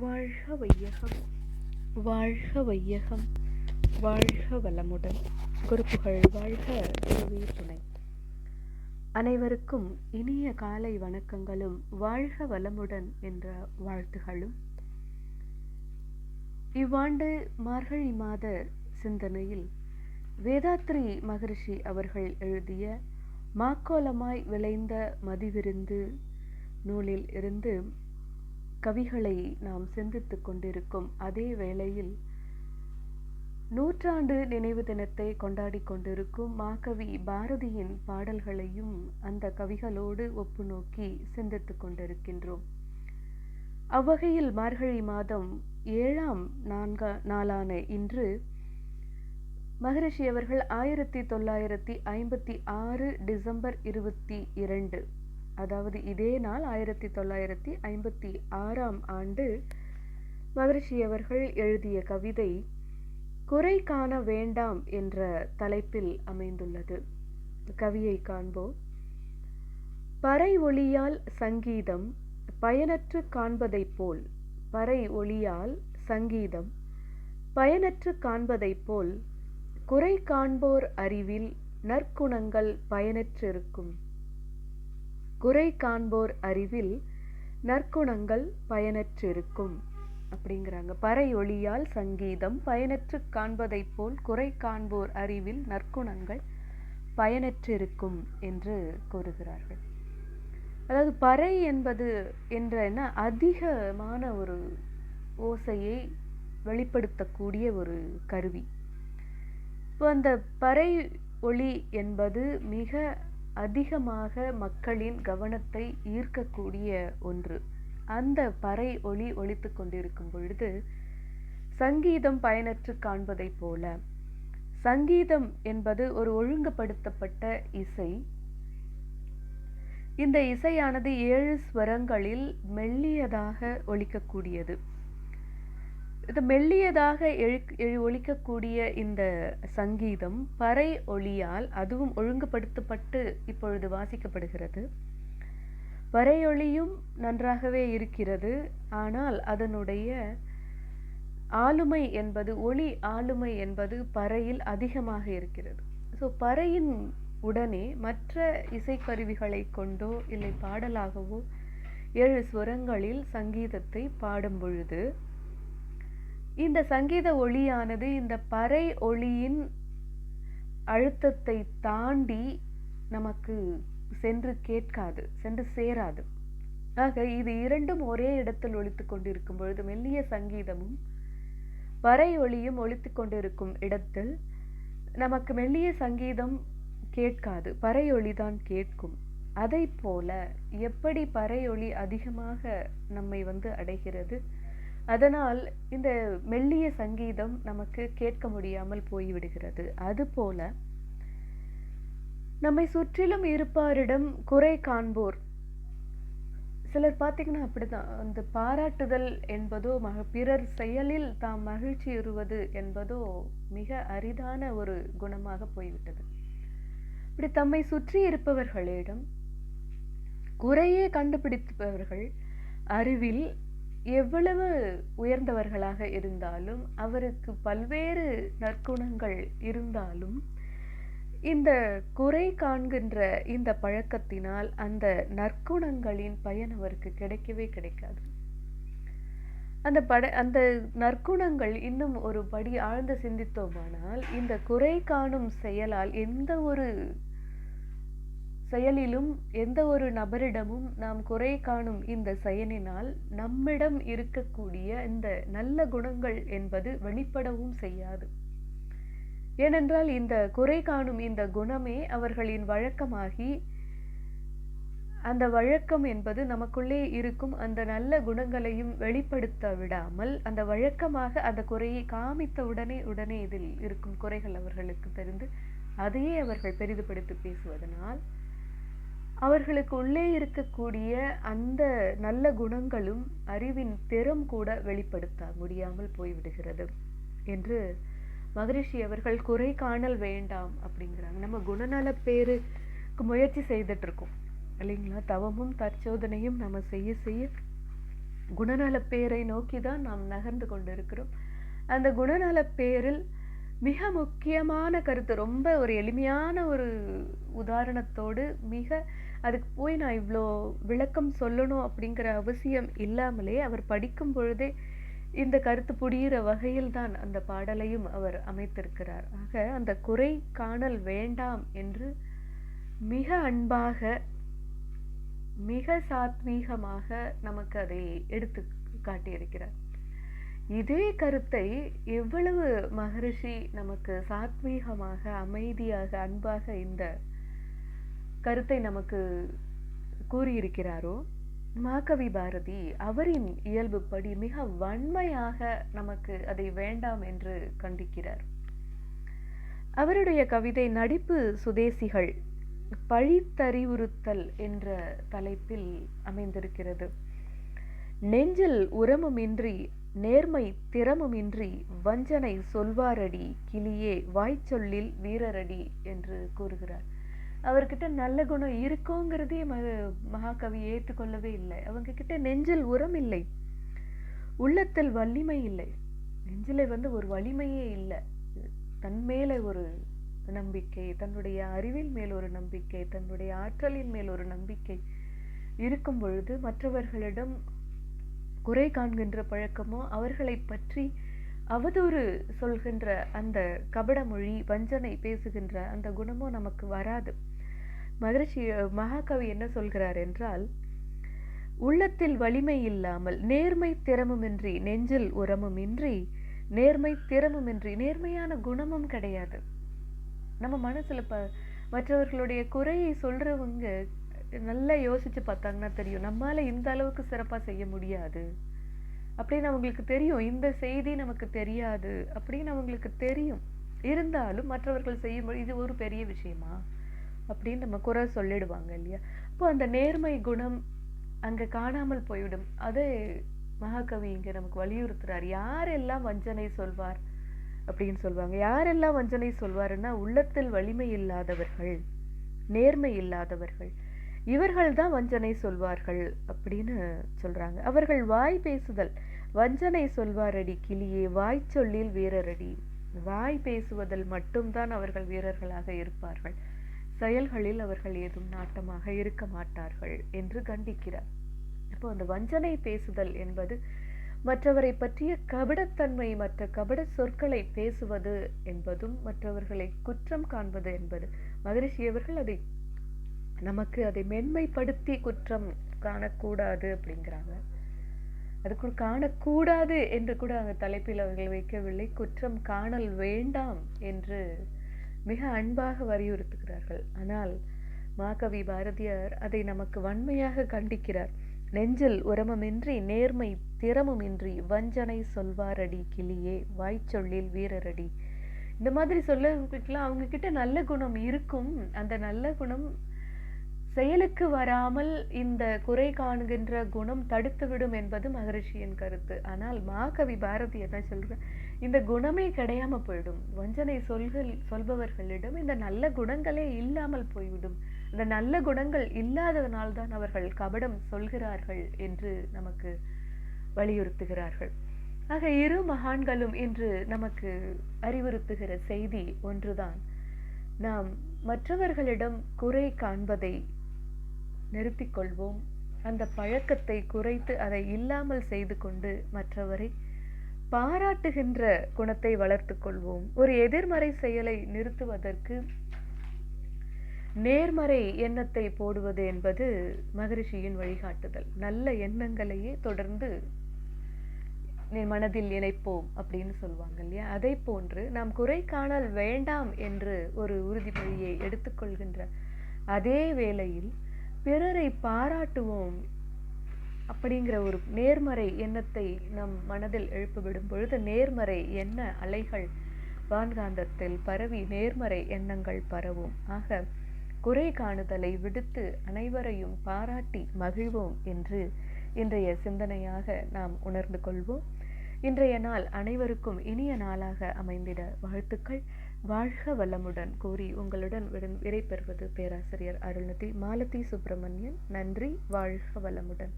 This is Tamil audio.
வாழ்க வையகம் வாழ்க வையகம் வாழ்க வளமுடன் குறுப்புகள் வாழ்க குருவே துணை. அனைவருக்கும் இனிய காலை வணக்கங்களும் வாழ்க வளமுடன் என்ற வாழ்த்துகளும். இவ்வாண்டு மார்கழி மாத சிந்தனையில் வேதாத்ரி மகரிஷி அவர்கள் எழுதிய மாக்கோலமாய் விளைந்த மதிவிருந்து நூலில் இருந்து கவிகளை நாம் சிந்தித்துக் கொண்டிருக்கும் அதே வேளையில் நூற்றாண்டு நினைவு தினத்தை கொண்டாடி கொண்டிருக்கும் மாகவி பாரதியின் பாடல்களையும் அந்த கவிகளோடு ஒப்பு நோக்கி சிந்தித்துக் கொண்டிருக்கின்றோம். அவ்வகையில் மார்கழி மாதம் ஏழாம் நான்கா நாளான இன்று மகரிஷி அவர்கள் ஆயிரத்தி தொள்ளாயிரத்தி ஐம்பத்தி ஆறு டிசம்பர் இருபத்தி இரண்டு அதாவது இதே நாள் ஆயிரத்தி தொள்ளாயிரத்தி ஐம்பத்தி ஆறாம் ஆண்டு மகரிஷி அவர்கள் எழுதிய கவிதை குறை காண வேண்டாம் என்ற தலைப்பில் அமைந்துள்ளது. கவியை காண்போம். பறை ஒளியால் சங்கீதம் பயனற்று காண்பதைப் போல் பறை ஒளியால் சங்கீதம் பயனற்று காண்பதைப் போல் குறை காண்போர் அறிவில் நற்குணங்கள் பயனற்றிருக்கும். குறை காண்போர் அறிவில் நற்குணங்கள் பயனற்றிருக்கும். அப்படிங்கிறாங்க. பறை ஒளியால் சங்கீதம் பயனற்று காண்பதைப் போல் குறை காண்போர் அறிவில் நற்குணங்கள் பயனற்றிருக்கும் என்று கூறுகிறார்கள். அதாவது பறை என்பது என்ற என்ன அதிகமான ஒரு ஓசையை வெளிப்படுத்தக்கூடிய ஒரு கருவி. இப்போ அந்த பறை ஒளி என்பது மிக அதிகமாக மக்களின் கவனத்தை ஈர்க்கக்கூடிய ஒன்று. அந்த பறை ஒளி ஒழித்து கொண்டிருக்கும் பொழுது சங்கீதம் பயனற்று காண்பதைப் போல. சங்கீதம் என்பது ஒரு ஒழுங்குபடுத்தப்பட்ட இசை. இந்த இசையானது ஏழு ஸ்வரங்களில் மெல்லியதாக ஒழிக்கக்கூடியது இது மெல்லியதாக எழு எழு ஒலிக்கக்கூடிய இந்த சங்கீதம் பறை ஒளியால் அதுவும் ஒழுங்குபடுத்தப்பட்டு இப்பொழுது வாசிக்கப்படுகிறது. பறையொளியும் நன்றாகவே இருக்கிறது ஆனால் அதனுடைய ஆளுமை என்பது ஒளி ஆளுமை என்பது பறையில் அதிகமாக இருக்கிறது. ஸோ பறையின் உடனே மற்ற இசைக்கருவிகளை கொண்டோ இல்லை பாடலாகவோ ஏழு ஸ்வரங்களில் சங்கீதத்தை பாடும் பொழுது இந்த சங்கீத ஒளியானது இந்த பறை ஒளியின் அழுத்தத்தை தாண்டி நமக்கு சென்று கேட்காது சென்று சேராது. ஆக இது இரண்டும் ஒரே இடத்தில் ஒழித்து கொண்டிருக்கும் பொழுது மெல்லிய சங்கீதமும் பறை ஒளியும் ஒழித்து கொண்டிருக்கும் இடத்தில் நமக்கு மெல்லிய சங்கீதம் கேட்காது பறை ஒளிதான் கேட்கும். அதை போல எப்படி பறை ஒளி அதிகமாக நம்மை வந்து அடைகிறது? அதனால் இந்த மெல்லிய சங்கீதம் நமக்கு கேட்க முடியாமல் போய்விடுகிறது. அதுபோல நம்மை சுற்றிலும் இருப்பாரிடம் குறை காண்போர். சிலர் பார்த்தீங்கன்னா அப்படிதான். அந்த பாராட்டுதல் என்பதோ மக பிறர் செயலில் தாம் மகிழ்ச்சி உறுவது என்பதோ மிக அரிதான ஒரு குணமாக போய்விட்டது. இப்படி தம்மை சுற்றி இருப்பவர்களிடம் குறையே கண்டுபிடிப்பவர்கள் அறிவில் எவ்வளவு உயர்ந்தவர்களாக இருந்தாலும் அவருக்கு பல்வேறு நற்குணங்கள் இருந்தாலும் இந்த குறை காண்கின்ற இந்த பழக்கத்தினால் அந்த நற்குணங்களின் பயன் அவருக்கு கிடைக்கவே கிடைக்காது. அந்த பட அந்த நற்குணங்கள் இன்னும் ஒரு படி ஆழ்ந்து சிந்தித்தோமானால் இந்த குறை காணும் செயலால் எந்த ஒரு செயலிலும் எந்த ஒரு நபரிடமும் நாம் குறை காணும் இந்த செயலினால் நம்மிடம் இருக்கக்கூடிய இந்த நல்ல குணங்கள் என்பது வெளிப்படவும் செய்யாது. ஏனென்றால் இந்த குறை காணும் இந்த குணமே அவர்களின் வழக்கமாகி அந்த வழக்கம் என்பது நமக்குள்ளே இருக்கும் அந்த நல்ல குணங்களையும் வெளிப்படுத்த விடாமல் அந்த வழக்கமாக அந்த குறையை காமித்த உடனே உடனே இதில் இருக்கும் குறைகள் அவர்களுக்கு தெரிந்து அதையே அவர்கள் பெரிதுபடுத்தி பேசுவதனால் அவர்களுக்கு உள்ளே இருக்கக்கூடிய அந்த நல்ல குணங்களும் அறிவின் திறம் கூட வெளிப்படுத்த முடியாமல் போய்விடுகிறது என்று மகரிஷி அவர்கள் குறை காணல் வேண்டாம் அப்படிங்கிறாங்க. நம்ம குணநல பேருக்கு முயற்சி செய்துட்டு இருக்கோம் இல்லைங்களா? தவமும் தற்சோதனையும் நம்ம செய்ய செய்ய குணநல பேரை நோக்கி தான் நாம் நகர்ந்து கொண்டிருக்கிறோம். அந்த குணநலப் பேரில் மிக முக்கியமான கருத்து ரொம்ப ஒரு எளிமையான ஒரு உதாரணத்தோடு மிக அதுக்கு போய் நான் இவ்வளோ விளக்கம் சொல்லணும் அப்படிங்கிற அவசியம் இல்லாமலே அவர் படிக்கும் பொழுதே இந்த கருத்து புரிகிற வகையில் தான் அந்த பாடலையும் அவர் அமைத்திருக்கிறார். ஆக அந்த குறை காணல் வேண்டாம் என்று மிக அன்பாக மிக சாத்வீகமாக நமக்கு அதை எடுத்து காட்டியிருக்கிறார். இதே கருத்தை எவ்வளவு மகரிஷி நமக்கு சாத்வீகமாக அமைதியாக அன்பாக இந்த கருத்தை நமக்கு கூறியிருக்கிறாரோ மாகவி பாரதி அவரின் இயல்புப்படி மிக வன்மையாக நமக்கு அதை வேண்டாம் என்று கண்டிக்கிறார். அவருடைய கவிதை நடிப்பு சுதேசிகள் பழித்தறிவுறுத்தல் என்ற தலைப்பில் அமைந்திருக்கிறது. நெஞ்சில் உரமுமின்றி நேர்மை திறமுமின்றி வஞ்சனை சொல்வாரடி கிளியே வாய்ச்சொல்லில் வீரரடி என்று கூறுகிறார். அவர்கிட்ட நல்ல குணம் இருக்குங்கிறதே ம மகாகவி ஏற்றுக்கொள்ளவே இல்லை. அவங்க கிட்ட நெஞ்சில் உரம் இல்லை. உள்ளத்தில் வலிமை இல்லை. நெஞ்சில் வந்து ஒரு வலிமையே இல்லை. தன் மேலே ஒரு நம்பிக்கை தன்னுடைய அறிவின் மேல் ஒரு நம்பிக்கை தன்னுடைய ஆற்றலின் மேல் ஒரு நம்பிக்கை இருக்கும் பொழுது மற்றவர்களிடம் குறை காண்கின்ற பழக்கமோ அவர்களை பற்றி அவதூறு சொல்கின்ற அந்த கபட மொழி வஞ்சனை பேசுகின்ற அந்த குணமோ நமக்கு வராது. மகரிஷி மகாகவி என்ன சொல்கிறார் என்றால் உள்ளத்தில் வலிமை இல்லாமல் நேர்மை திறமுமின்றி நெஞ்சில் உரமுமின்றி நேர்மை திறமுமின்றி நேர்மையான குணமும் கிடையாது. நம்ம மனசில் ப மற்றவர்களுடைய குறையை சொல்கிறவங்க நல்லா யோசிச்சு பார்த்தாங்கன்னா தெரியும் நம்மளால் இந்த அளவுக்கு சிறப்பாக செய்ய முடியாது. அப்படின்னு அவங்களுக்கு தெரியும். இந்த செய்தி நமக்கு தெரியாது அப்படின்னு அவங்களுக்கு தெரியும். இருந்தாலும் மற்றவர்கள் செய்யும் இது ஒரு பெரிய விஷயமா? அப்படின்னு நம்ம குறை சொல்லிடுவாங்க இல்லையா? அப்போ அந்த நேர்மை குணம் அங்கே காணாமல் போய்விடும். அதே மகாகவி இங்கே நமக்கு வலியுறுத்துறார். யாரெல்லாம் வஞ்சனை சொல்வார் அப்படின்னு சொல்லுவாங்க யாரெல்லாம் வஞ்சனை சொல்வாருன்னா உள்ளத்தில் வலிமை இல்லாதவர்கள் நேர்மை இல்லாதவர்கள். இவர்கள் தான் வஞ்சனை சொல்வார்கள் அப்படின்னு சொல்றாங்க. அவர்கள் வாய் பேசுதல். வஞ்சனை சொல்வாரடி கிளியே வாய் சொல்லில் வீரரடி. வாய் பேசுவதில் மட்டும்தான் அவர்கள் வீரர்களாக இருப்பார்கள். செயல்களில் அவர்கள் ஏதும் நாட்டமாக இருக்க மாட்டார்கள் என்று கண்டிக்கிறார். இப்போ அந்த வஞ்சனை பேசுதல் என்பது மற்றவரை பற்றிய கபடத்தன்மை மற்ற கபட சொற்களை பேசுவது என்பதும் மற்றவர்களை குற்றம் காண்பது என்பது. மகரிஷி அவர்கள் அதை நமக்கு அதை மென்மைப்படுத்தி குற்றம் காணக்கூடாது அப்படிங்கிறாங்க. அதுக்குள் காணக்கூடாது என்று கூட அந்த தலைப்பில் அவர்கள் வைக்கவில்லை. குற்றம் காணல் வேண்டாம் என்று மிக அன்பாக வலியுறுத்துகிறார்கள். ஆனால் மாகவி பாரதியார் அதை நமக்கு வன்மையாக கண்டிக்கிறார். நெஞ்சில் உரமமின்றி நேர்மை திறமுமின்றி வஞ்சனை சொல்வாரடி கிளியே வாய்ச்சொல்லில் வீரரடி. இந்த மாதிரி சொல்லலாம் அவங்க கிட்ட நல்ல குணம் இருக்கும். அந்த நல்ல குணம் செயலுக்கு வராமல் இந்த குறை காணுகின்ற குணம் தடுத்துவிடும் என்பது மகரிஷியின் கருத்து. ஆனால் மாகவி பாரதி என்ன சொல்ற இந்த குணமே கிடையாம போயிடும். வஞ்சனை சொல்கள் சொல்பவர்களிடம் இந்த நல்ல குணங்களே இல்லாமல் போய்விடும். இந்த நல்ல குணங்கள் இல்லாததனால்தான் அவர்கள் கபடம் சொல்கிறார்கள் என்று நமக்கு வலியுறுத்துகிறார்கள். ஆக இரு மகான்களும் இன்று நமக்கு அறிவுறுத்துகிற செய்தி ஒன்றுதான். நாம் மற்றவர்களிடம் குறை காண்பதை நிறுத்திக் கொள்வோம் அந்த பழக்கத்தை குறைத்து அதை இல்லாமல் செய்து கொண்டு மற்றவரை பாராட்டுகின்ற குணத்தை வளர்த்து கொள்வோம். ஒரு எதிர்மறை செயலை நிறுத்துவதற்கு நேர்மறை எண்ணத்தை போடுவது என்பது மகரிஷியின் வழிகாட்டுதல். நல்ல எண்ணங்களையே தொடர்ந்து மனதில் இணைப்போம் அப்படின்னு சொல்லுவாங்க இல்லையா? அதை போன்று நாம் குறை காணல் வேண்டாம் என்று ஒரு உறுதிமொழியை எடுத்துக்கொள்கின்ற அதே வேளையில் பிறரை பாராட்டுவோம் அப்படிங்கிற ஒரு நேர்மறை எண்ணத்தை நம் மனதில் எழுப்பிவிடும் பொழுது நேர்மறை எண்ண அலைகள் வான்காந்தத்தில் பரவி நேர்மறை எண்ணங்கள் பரவும். ஆக குறை காணுதலை விடுத்து அனைவரையும் பாராட்டி மகிழ்வோம் என்று இன்றைய சிந்தனையாக நாம் உணர்ந்து கொள்வோம். இன்றைய நாள் அனைவருக்கும் இனிய நாளாக அமைந்திட வாழ்த்துக்கள். வாழ்க வளமுடன் கூறி உங்களுடன் விடைபெறுவது பேராசிரியர் அருள்நிதி மாலதி சுப்பிரமணியன். நன்றி வாழ்க வளமுடன்.